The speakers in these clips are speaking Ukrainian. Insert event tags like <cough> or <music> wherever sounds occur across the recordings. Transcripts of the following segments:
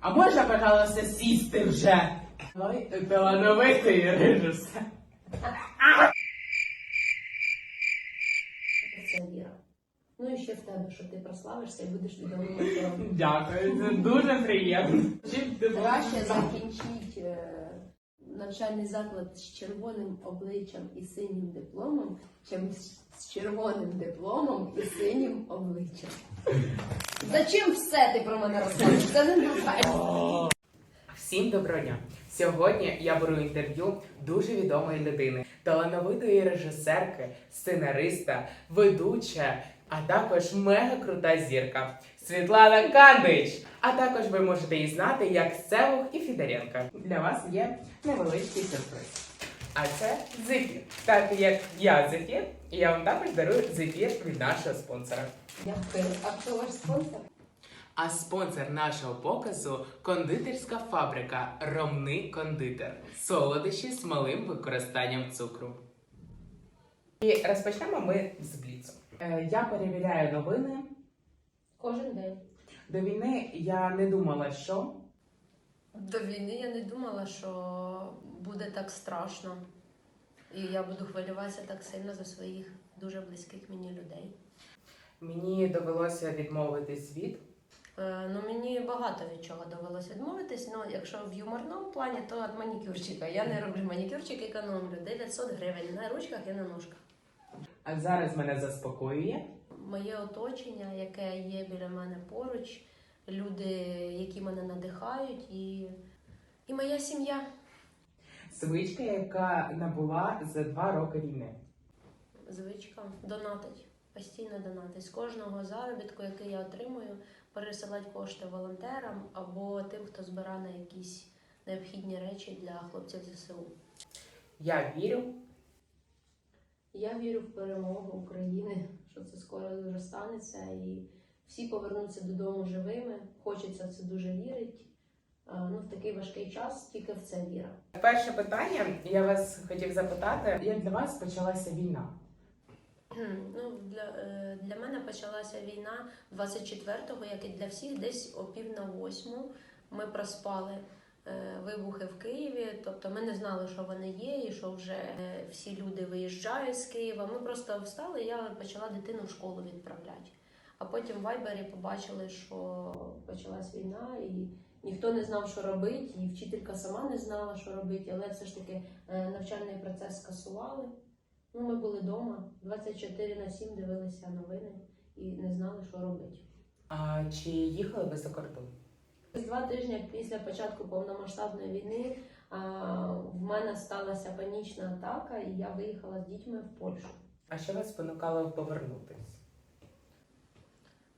А можна, пожалуйста, сісти вже? Ой, ти талановитий режисер. Це віра. Ну і ще в тебе, що ти прославишся і будеш відомим актором. Дякую, це дуже приємно. Чим ти Краще закінчить е, навчальний заклад з червоним обличчям і синім дипломом, чим з червоним дипломом і синім обличчям. Зачем все ти про мене розказуєш? Це не нормально. Всім доброго дня! Сьогодні я беру інтерв'ю дуже відомої людини, талановитої режисерки, сценариста, ведуча, а також мега крута зірка Світлана Кандич. А також ви можете її знати як Севух і Фідоренка. Для вас є невеличкий сюрприз. А це зефір. Так як я зефір, я вам також дарую зефір від нашого спонсора. Дякую. А хто ваш спонсор? А спонсор нашого показу кондитерська фабрика Ромний кондитер. Солодощі з малим використанням цукру. І розпочнемо ми з бліцу. Е, Я перевіряю новини. Кожен день. До війни я не думала, що До війни я не думала, що буде так страшно. І я буду хвилюватися так сильно за своїх дуже близьких мені людей. мені довелося відмовитись від. Е, Ну, мені багато від чого довелося відмовитись. Ну, якщо в юморному плані, то від манікюрчика. Я не роблю манікюрчик, економлю 900 гривень на ручках і на ножках. А зараз мене заспокоює. Моє оточення, яке є біля мене поруч, люди, які мене надихають, і, і моя сім'я. Звичка, яка набула за два роки війни. Звичка донатить, постійно донатить. З кожного заробітку, який я отримую, пересилати кошти волонтерам або тим, хто збирає на якісь необхідні речі для хлопців ЗСУ. Я вірю, Я вірю в перемогу України, що це скоро дуже станеться, і всі повернуться додому живими. Хочеться в це дуже вірити. Ну, в такий важкий час тільки в це віра. Перше питання я вас хотів запитати, як для вас почалася війна? Ну, для, е, для мене почалася війна 24-го, як і для всіх, десь о пів на восьму. Ми проспали вибухи в Києві. Тобто ми не знали, що вони є, і що вже е, всі люди виїжджають з Києва. Ми просто встали, я почала дитину в школу відправляти. А потім в Вайбері побачили, що почалась війна, і ніхто не знав, що робити, і вчителька сама не знала, що робити, але все ж таки е, навчальний процес скасували. Ну, ми були вдома 24 на 7 дивилися новини і не знали, що робити. А чи їхали ви за кордон? Два тижні після початку повномасштабної війни в мене сталася панічна атака, і я виїхала з дітьми в Польщу. А що вас спонукало повернутись?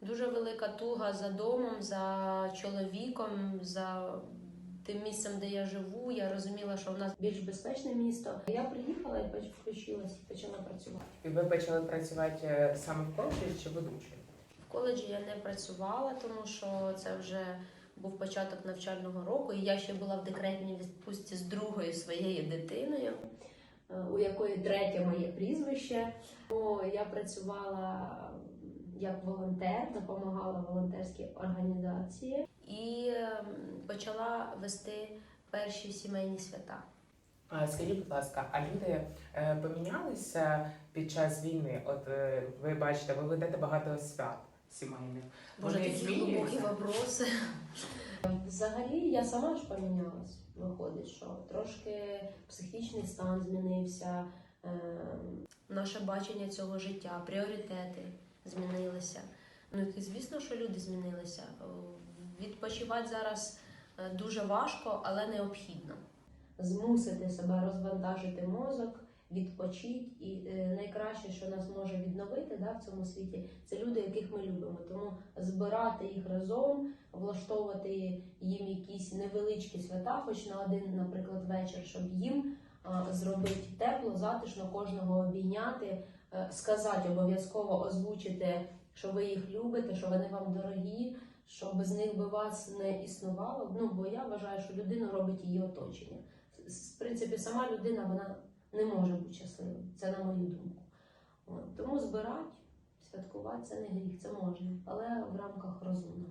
Дуже велика туга за домом, за чоловіком, за тим місцем, де я живу. Я розуміла, що в нас більш безпечне місто. Я приїхала і включилась і почала працювати. І ви почали працювати е, саме в коледжі чи ведучою? В коледжі я не працювала, тому що це вже був початок навчального року, і я ще була в декретній відпустці з другою своєю дитиною, е, у якої третє моє прізвище. Тому я працювала як волонтер, допомагала волонтерській організації і ем, почала вести перші сімейні свята. Скажіть, будь ласка, а люди е, помінялися під час війни? От е, ви бачите, ви ведете багато свят сімейних. Боже, Вони такі глибокі змінюються? вопроси. Взагалі, я сама ж помінялась. Виходить, що трошки психічний стан змінився, ем, наше бачення цього життя, пріоритети змінилися. Ну і звісно, що люди змінилися. Е, Відпочивати зараз е, дуже важко, але необхідно. Змусити себе розвантажити мозок, відпочити. І е, найкраще, що нас може відновити да, в цьому світі, це люди, яких ми любимо. Тому збирати їх разом, влаштовувати їм якісь невеличкі свята, хоч на один, наприклад, вечір, щоб їм зробити тепло, затишно, кожного обійняти, е, сказати обов'язково озвучити, що ви їх любите, що вони вам дорогі, що без них би вас не існувало. Ну бо я вважаю, що людину робить її оточення. В принципі, сама людина вона не може бути щасливою. Це на мою думку. От. Тому збирати святкувати це не гріх, це можна, але в рамках розумно.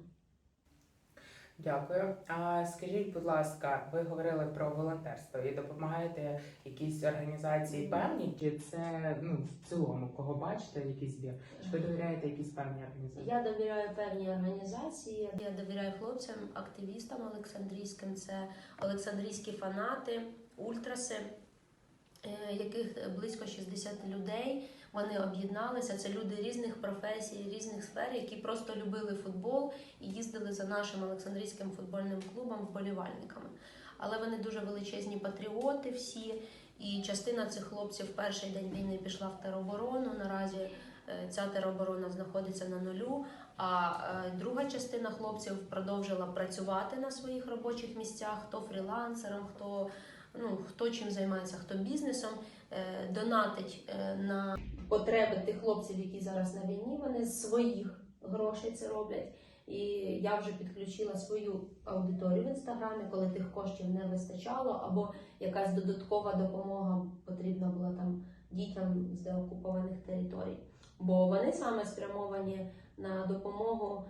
Дякую. А скажіть, будь ласка, ви говорили про волонтерство і допомагаєте якійсь організації певні? Чи це ну в цілому кого бачите якийсь збір? Чи ви довіряєте якісь певні організації? Я довіряю певній організації. Я довіряю хлопцям, активістам Олександрійським. Це Олександрійські фанати, ультраси, е, яких близько 60 людей. Вони об'єдналися. Це люди різних професій, різних сфер, які просто любили футбол і їздили за нашим Олександрійським футбольним клубом вболівальниками. Але вони дуже величезні патріоти всі. І частина цих хлопців в перший день війни пішла в тероборону. Наразі е, ця тероборона знаходиться на нулю. А е, друга частина хлопців продовжила працювати на своїх робочих місцях, хто фрілансером, хто ну хто чим займається, хто бізнесом, е, донатить е, на потреби тих хлопців, які зараз на війні. Вони з своїх грошей це роблять. І я вже підключила свою аудиторію в інстаграмі, коли тих коштів не вистачало, або якась додаткова допомога потрібна була там дітям з деокупованих територій. Бо вони саме спрямовані на допомогу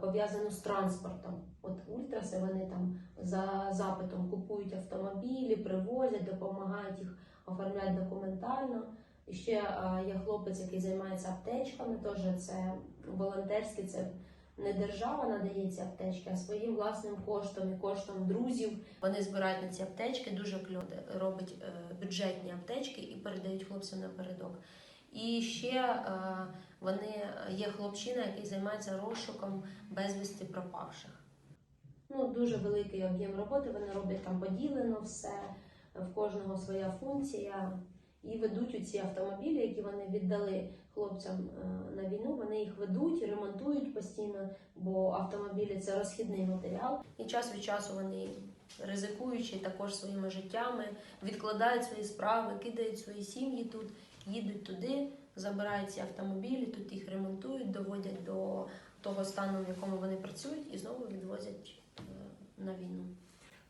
пов'язану з транспортом. От ультраси вони там за запитом купують автомобілі, привозять, допомагають їх оформляти документально. І ще е, є хлопець, який займається аптечками. Теж це волонтерські, це не держава надає ці аптечки, а своїм власним коштом і коштом друзів. Вони збирають на ці аптечки, дуже кльово робить е, бюджетні аптечки і передають хлопцям напередок. І ще е, вони є хлопчина, який займається розшуком безвісти пропавших. Ну, дуже великий об'єм роботи. Вони роблять там поділено все, в кожного своя функція. І ведуть у ці автомобілі, які вони віддали хлопцям е, на війну. Вони їх ведуть, ремонтують постійно, бо автомобілі це розхідний матеріал. І час від часу вони ризикуючи також своїми життями, відкладають свої справи, кидають свої сім'ї тут, їдуть туди, забирають ці автомобілі, тут їх ремонтують, доводять до того стану, в якому вони працюють, і знову відвозять е, на війну.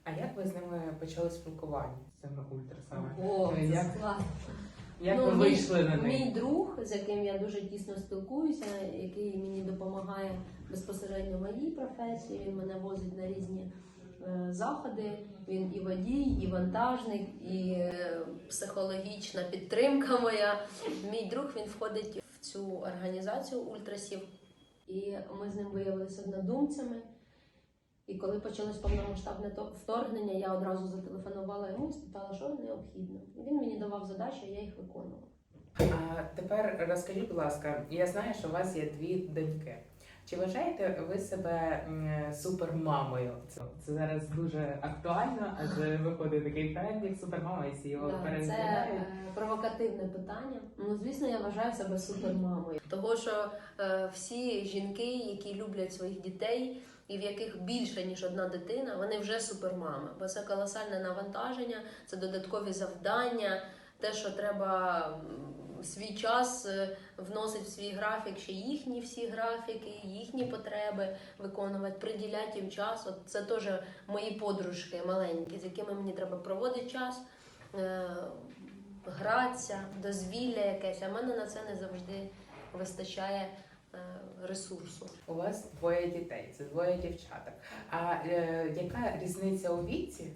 А як ви з ними почали спілкування з цими ультрасами? О, Е, це як- Ну, ви мій- вийшли на них? Мій друг, з яким я дуже тісно спілкуюся, який мені допомагає безпосередньо в моїй професії, мене возить на різні заходи. Він і водій, і вантажник, і е, психологічна підтримка моя. Мій друг він входить в цю організацію ультрасів, і ми з ним виявилися однодумцями. І коли почалось повномасштабне то- вторгнення, я одразу зателефонувала йому і спитала, що необхідно. Він мені давав задачі, я їх виконувала. А тепер розкажіть, будь ласка, я знаю, що у вас є дві доньки. Чи вважаєте ви себе супермамою? Це, це зараз дуже актуально, адже виходить такий тренд, як супермама, і всі його Да, це е, провокативне питання. Ну, звісно, я вважаю себе супермамою. Того, що е, всі жінки, які люблять своїх дітей, і в яких більше ніж одна дитина, вони вже супермами. Бо це колосальне навантаження, це додаткові завдання, те, що треба свій час е, вносить в свій графік, ще їхні всі графіки, їхні потреби виконувати, приділяти їм час. От це теж мої подружки маленькі, з якими мені треба проводити час. е, Гратися, дозвілля якесь, а в мене на це не завжди вистачає е, ресурсу. У вас двоє дітей, це двоє дівчаток. А е, яка різниця у віці?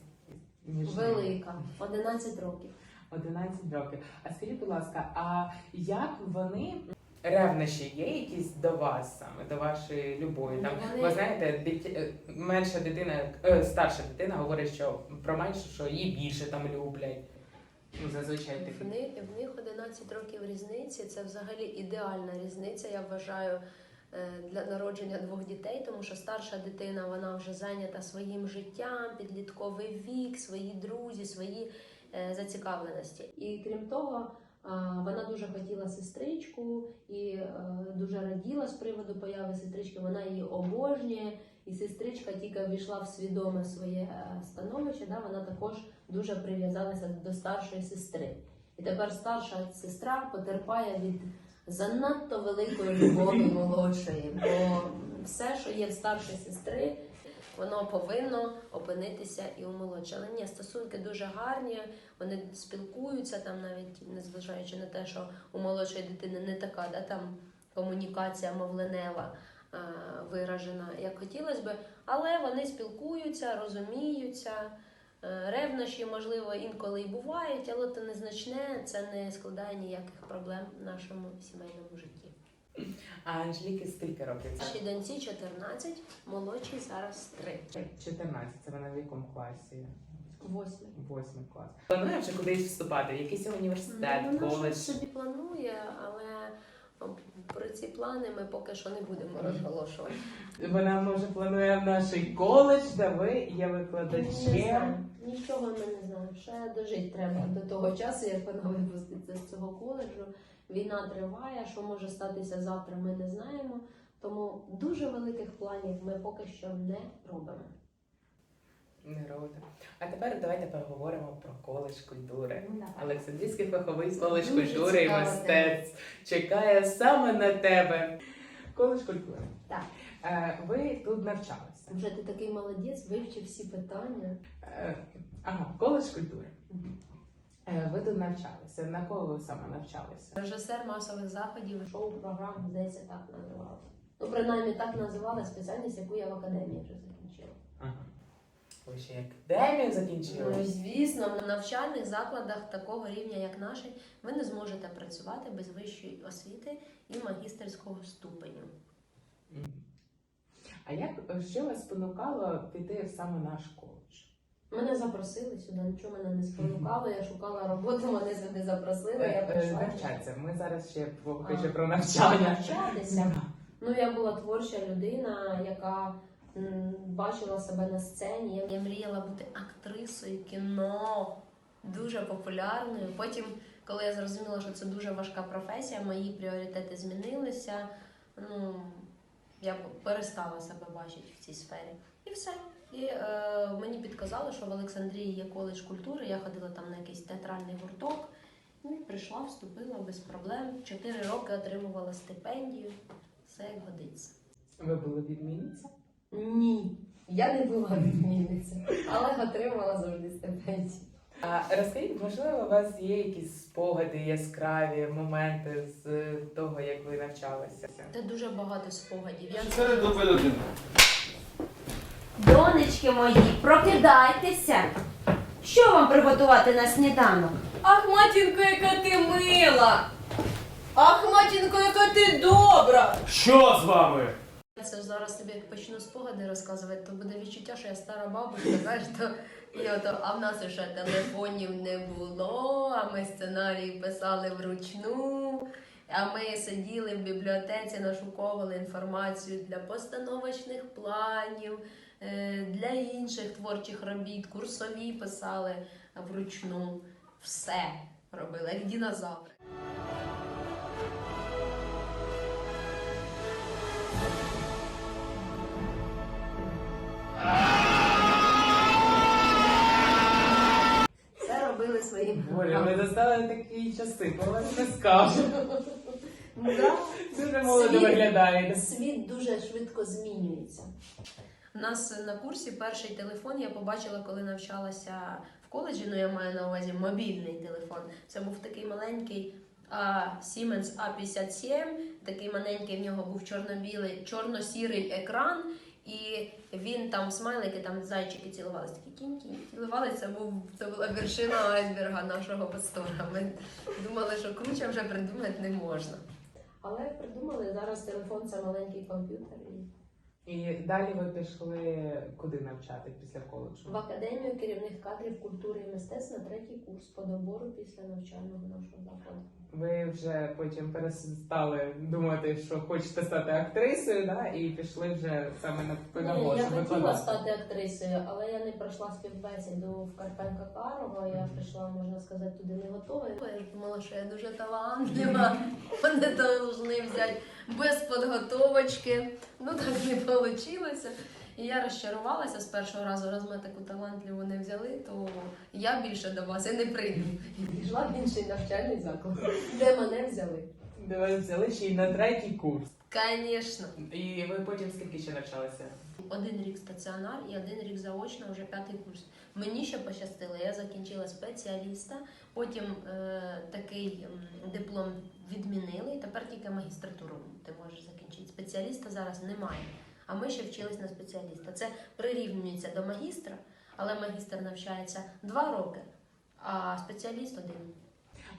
Велика, 11 років. 11 років. А скажіть, будь ласка, а як вони ревнощі є якісь до вас саме, до вашої любові? Там Вони- ви знаєте, дит... е, менша дитина, е, старша дитина говорить, що про меншу, що її більше там люблять. Ну, зазвичай В таке. них, в них 11 років різниці. Це взагалі ідеальна різниця, я вважаю, е, для народження двох дітей, тому що старша дитина вона вже зайнята своїм життям, підлітковий вік, свої друзі, свої зацікавленості. І крім того, вона дуже хотіла сестричку і е, дуже раділа з приводу появи сестрички. Вона її обожнює. І сестричка тільки війшла в свідоме своє е, становище, да, вона також дуже прив'язалася до старшої сестри. І тепер старша сестра потерпає від занадто великої любові молодшої, бо все, що є в старшої сестри, воно повинно опинитися і у молодшій. Але ні, стосунки дуже гарні, вони спілкуються там, навіть незважаючи на те, що у молодшої дитини не така, да, там комунікація мовленева е, виражена, як хотілося би, але вони спілкуються, розуміються. Е, Ревнощі, можливо, інколи і бувають, але це незначне, це не складає ніяких проблем в нашому сімейному житті. А Анжеліки скільки років? Нашій доньці 14, молодшій зараз 3. 14. Це вона в якому класі? Восьмий. Восьмий клас. Планує вже кудись вступати, в якийсь університет, Ну, вона коледж. щось собі планує, але про ці плани ми поки що не будемо розголошувати. Вона може планує в наш коледж, де ви є Не викладачем. знаю. Нічого ми не знаємо. Ще дожити треба до того часу, як вона випуститься з цього коледжу. Війна триває, що може статися завтра, ми не знаємо. Тому дуже великих планів ми поки що не робимо. Не робите. А тепер давайте поговоримо про коледж культури. Ну. Олександрійський фаховий коледж Дуже культури і мистецтв чекає саме на тебе. Коледж культури. Так. Е, ви тут навчалися. Вже ти такий молодець, вивчив всі питання. Е, ага, коледж культури. Ви тут навчалися. На кого ви саме навчалися? Режисер масових заходів, шоу-програм, здається, так називалося. Ну, принаймні так називала спеціальність, яку я в академії вже закінчила. Ага. Ви ще академію Ну, звісно, в навчальних закладах такого рівня, як наш, ви не зможете працювати без вищої освіти і магістерського ступеню. А як що вас спонукало піти саме наш коледж? Мене запросили сюди, нічого мене не спонукало. Я шукала роботу, мене сюди запросили. Я Е, е, прийшла. Навчатися. Ми зараз ще поки про навчання. навчатися. Ну, я була творча людина, яка бачила себе на сцені. Я мріяла бути актрисою кіно, дуже популярною. Потім, коли я зрозуміла, що це дуже важка професія, мої пріоритети змінилися. Ну, я перестала себе бачити в цій сфері. І все. І е, мені підказали, що в Олександрії є коледж культури. Я ходила там на якийсь театральний гурток. Ну, і прийшла, вступила без проблем. Чотири роки отримувала стипендію. Все як годиться. Ви були відмінниця? Ні, я не була відмінниця, але отримала завжди стипендію. А розкажіть, можливо, у вас є якісь спогади, яскраві моменти з того, як ви навчалися? Це дуже багато спогадів. Я Чотири дубль один. Донечки мої, прокидайтеся. Що вам приготувати на сніданок? Ах, матінко, яка ти мила! Ах, матінко, яка ти добра! Що з вами? це ж зараз тобі як почну спогади розказувати, то буде відчуття, що я стара бабушка, знаєш, то і ото, а в нас ще телефонів не було, а ми сценарії писали вручну. А ми сиділи в бібліотеці, нашуковували інформацію для постановочних планів, для інших творчих робіт, курсові писали вручну. Все робили, як динозаври. Все робили своїм Боже, ви достали такі часи, вас не скажу. Дуже молодо Світ. виглядаєте. Світ дуже швидко змінюється. У нас на курсі перший телефон я побачила, коли навчалася в коледжі. Ну я маю на увазі мобільний телефон. Це був такий маленький а, Siemens A57. Такий маленький в нього був чорно-білий, чорно-сірий екран. І він там смайлики, там зайчики цілувалися, такі кінь-кінь. Цілувалися, це був це була вершина айсберга нашого пастора. Ми думали, що круче вже придумати не можна. Але придумали зараз телефон це маленький комп'ютер. І далі ви пішли куди навчати після коледжу? В академію керівних кадрів культури і мистецтв на третій курс по добору після навчального нашого закладу. Ви вже потім перестали думати, що хочете стати актрисою, да? і пішли вже саме на Ні, я щоб хотіла викладати. стати актрисою, але я не пройшла співбесіду в Карпенка Карова. Я прийшла, можна сказати, туди не готова. Я думала, що я дуже талантлива. Мене повинні взяти без підготовочки. Ну так не вийшло. І я розчарувалася з першого разу, раз ми таку талантливу не взяли, то я більше до вас і не прийду. І пішла в інший навчальний заклад, де мене взяли. Де вас взяли ще й на третій курс. Звісно. І ви потім скільки ще навчалися? Один рік стаціонар і один рік заочно, вже п'ятий курс. Мені ще пощастило, я закінчила спеціаліста, потім е, такий диплом відмінили, тепер тільки магістратуру ти можеш закінчити. Спеціаліста зараз немає. А ми ще вчились на спеціаліста. Це прирівнюється до магістра, але магістр навчається два роки, а спеціаліст один.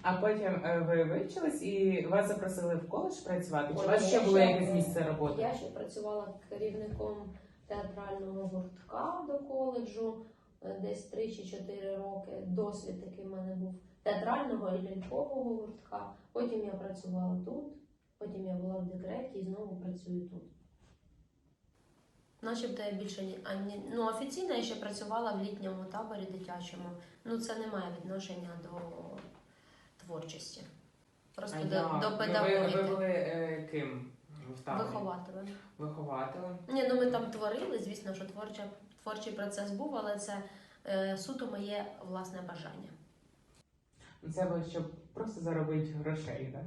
А потім е, ви вивчились і вас запросили в коледж працювати? Чи у вас ще було якесь місце роботи? Я ще працювала керівником театрального гуртка до коледжу е, десь 3 чи 4 роки. Досвід такий в мене був театрального і лялькового гуртка. Потім я працювала тут, потім я була в декреті і знову працюю тут. Начебто я більше ані, ну офіційно я ще працювала в літньому таборі дитячому. Ну це не має відношення до творчості. Просто А до, до Ну, ви, педагогіки. ви були е, ким? Вихователем. Вихователем. Ні, ну ми там творили, звісно, що творча, творчий процес був, але це е, суто моє власне бажання. Ну, Це було, щоб просто заробити грошей, так?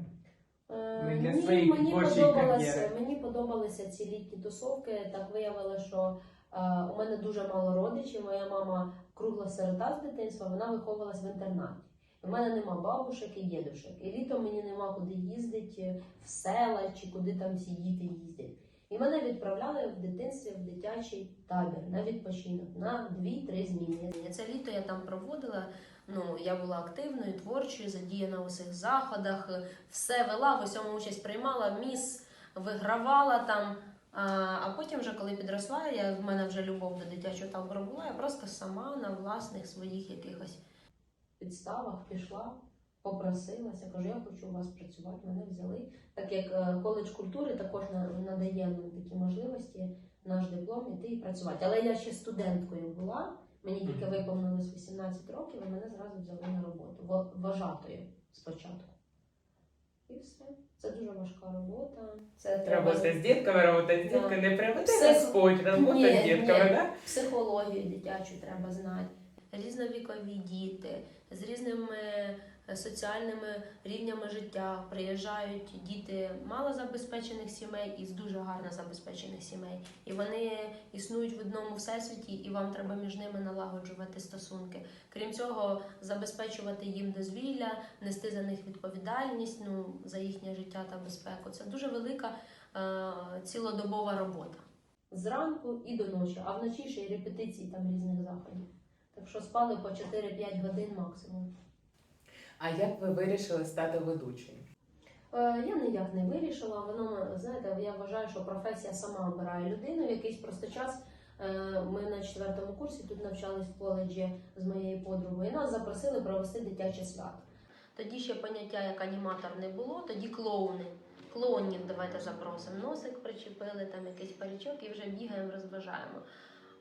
Е, для ні, своєї мені творчої подобалося, кар'єри. мені подобалися ці літні тусовки. Так виявилося, що е, у мене дуже мало родичів. Моя мама кругла сирота з дитинства, вона виховувалась в інтернаті. У мене нема бабушек і дідушек. І літом мені нема куди їздити в села чи куди там всі діти їздять. І мене відправляли в дитинстві в дитячий табір на відпочинок на 2-3 зміни. Це літо я там проводила. Ну, я була активною, творчою, задіяна у всіх заходах, все вела, в усьому участь приймала, міс вигравала там. А, а потім, вже коли підросла, я, в мене вже любов до дитячого табору була, я просто сама на власних своїх якихось підставах пішла, попросилася, кажу, я хочу у вас працювати, мене взяли. Так як е, коледж культури також надає нам такі можливості, наш диплом іти і працювати. Але я ще студенткою була, мені тільки виповнилось 18 років, і мене зразу взяли на роботу, вважатою спочатку. І все. Це дуже важка робота. Це Треба все з дітками робити, з Да. не приведе Все- Господь, робота Ні, з дітками, так? психологію дитячу треба знати. Різновікові діти з різними е, соціальними рівнями життя приїжджають діти малозабезпечених сімей і з дуже гарно забезпечених сімей. І вони існують в одному всесвіті, і вам треба між ними налагоджувати стосунки. Крім цього, забезпечувати їм дозвілля, нести за них відповідальність ну, за їхнє життя та безпеку. Це дуже велика е, цілодобова робота. Зранку і до ночі, а вночі ще й репетиції там різних заходів. Так що спали по 4-5 годин максимум. А як ви вирішили стати ведучою? Е, Я ніяк не вирішила. Воно знаєте, я вважаю, що професія сама обирає людину. В якийсь просто час е, ми на четвертому курсі тут навчались в коледжі з моєю подругою. і Нас запросили провести дитяче свято. Тоді ще поняття як аніматор не було, тоді клоуни. Клоунів давайте запросимо. Носик причепили, там якийсь парічок і вже бігаємо, розважаємо.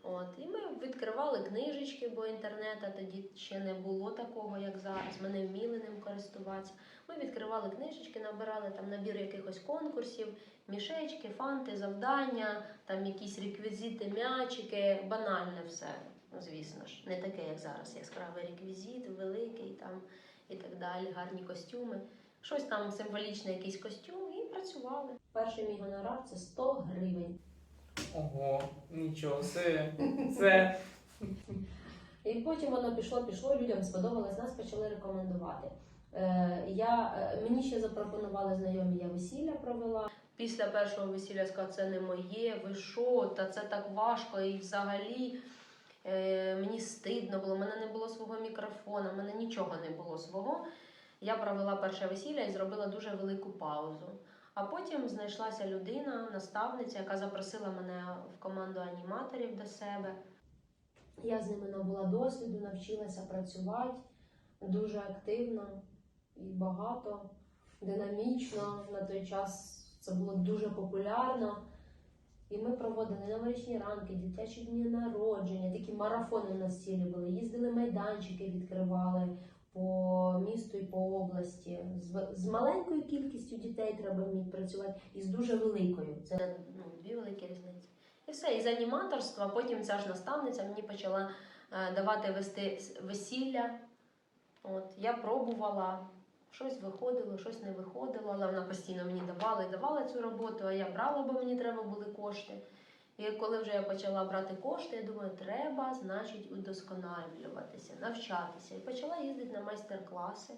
От, і ми відкривали книжечки, бо інтернету тоді ще не було такого, як зараз. Ми не вміли ним користуватися. Ми відкривали книжечки, набирали там набір якихось конкурсів, мішечки, фанти, завдання, там якісь реквізити, м'ячики, банальне все, звісно ж. Не таке, як зараз. Яскравий реквізит, великий там і так далі, гарні костюми. Щось там символічне, якийсь костюм, і працювали. Перший мій гонорар це 100 гривень. Ого, нічого собі. Це <laughs> І потім воно пішло, пішло, людям сподобалось, нас почали рекомендувати. Е, я, е, мені ще запропонували знайомі, я весілля провела. Після першого весілля я сказала, це не моє, ви що, та це так важко. І взагалі е, мені стидно було, в мене не було свого мікрофона, в мене нічого не було свого. Я провела перше весілля і зробила дуже велику паузу. А потім знайшлася людина, наставниця, яка запросила мене в команду аніматорів до себе. Я з ними набула досвіду, навчилася працювати дуже активно і багато, динамічно. На той час це було дуже популярно. І ми проводили новорічні ранки, дитячі дні народження, такі марафони у нас цілі були. Їздили майданчики, відкривали по місту і по області. З, з маленькою кількістю дітей треба вміти працювати і з дуже великою. Це ну, дві великі різниці. І все, із аніматорства, потім ця ж наставниця мені почала е, давати вести весілля. От, я пробувала, щось виходило, щось не виходило, але вона постійно мені давала і давала цю роботу, а я брала, бо мені треба були кошти. І коли вже я почала брати кошти, я думаю, треба, значить, удосконалюватися, навчатися. І почала їздити на майстер-класи,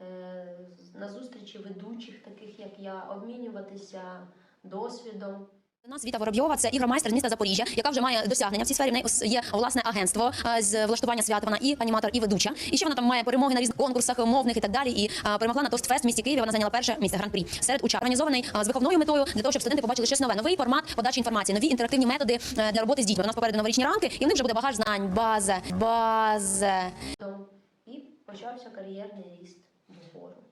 е, на зустрічі ведучих, таких як я, обмінюватися досвідом. У нас Віта Воробйова, це ігромайстер з міста Запоріжжя, яка вже має досягнення в цій сфері. В неї є власне агентство е, з влаштування свята. Вона і аніматор, і ведуча. І ще вона там має перемоги на різних конкурсах мовних і так далі. І е, перемогла на Тостфест в місті Києві. Вона зайняла перше місце гран-прі серед учасників. Організований е, з виховною метою для того, щоб студенти побачили щось нове, новий формат подачі інформації, нові інтерактивні методи для роботи з дітьми. У нас попереду новорічні ранки, і в них вже буде багаж знань, база, база. І почався кар'єрний ріст.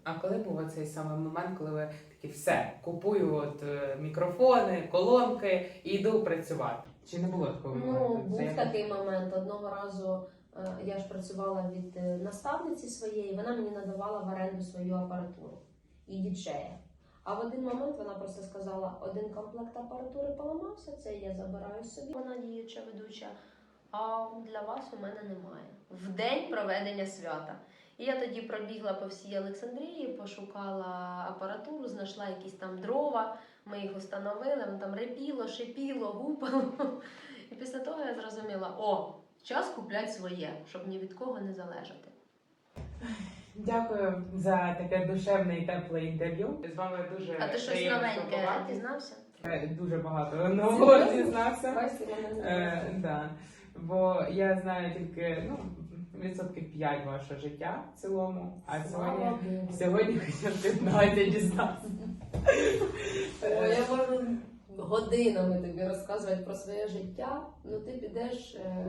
А коли був оцей самий момент, коли ви такі все, купую от е, мікрофони, колонки і йду працювати? Чи не було такого Ну, моменту? був Це як- такий момент. Одного разу е, я ж працювала від е, наставниці своєї, вона мені надавала в оренду свою апаратуру і діджея. А в один момент вона просто сказала: один комплект апаратури поламався, це я забираю собі. Вона діюча ведуча. А для вас у мене немає. В день проведення свята. І я тоді пробігла по всій Олександрії, пошукала апаратуру, знайшла якісь там дрова. Ми їх встановили, воно там репіло, шипіло, гупало. І після того я зрозуміла: о, час купляти своє, щоб ні від кого не залежати. Дякую за таке душевне і тепле інтерв'ю. З вами дуже А ти щось новеньке дізнався? Е, Дуже багато нового дізнався. Е, да. Бо я знаю тільки ну, відсотків 5 вашого життя в цілому, а сьогодні, сьогодні хоча б 15 дізнався. О, я можу годинами тобі розказувати про своє життя, ну ти підеш е,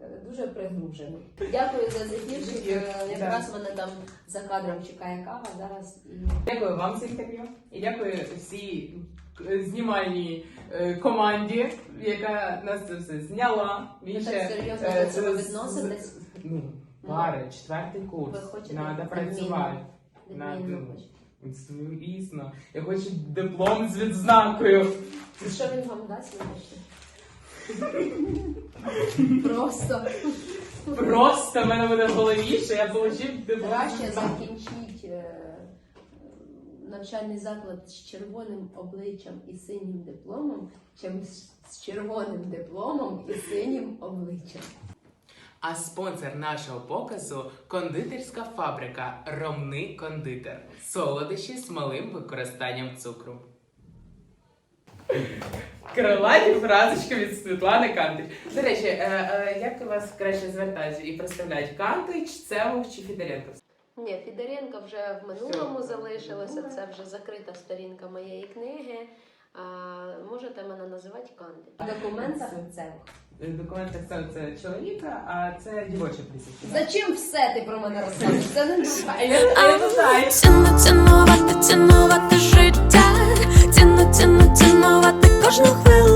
е, дуже пригружений. Дякую за зефірчик. Е, Якраз мене там за кадром чекає кава. Зараз Дякую вам за інтерв'ю і дякую всій е, знімальній е, команді, яка нас це все зняла. Ви так серйозно до цього відноситесь? З- Ну, пари, четвертий курс. Ви хочете Надо працювати. відмінно Надо. хочете. Звісно. Я хочу диплом з відзнакою. І Що він вам дасть? Просто Просто в мене буде в голові, що я отримав диплом. з краще відзнакою. закінчити е, навчальний заклад з червоним обличчям і синім дипломом, чим з з червоним дипломом і синім обличчям. А спонсор нашого показу кондитерська фабрика Ромний кондитер. Солодощі з малим використанням цукру. Крилаті фразочки від Світлани Кантич. До речі, е, е, як вас краще звертаються і представляють Кантич, Цевух чи Фідоренко? Ні, Фідоренко вже в минулому Все. залишилося. Це вже закрита сторінка моєї книги. А, можете мене називати Канди. В документах це. В документах це, це чоловіка, а це дівоча прізвище. Зачем все ти про мене розказуєш? Це не А я, <laughs> я не знаю. Ціну цінувати, цінувати життя, ціну, ціну, цінувати кожну хвилину.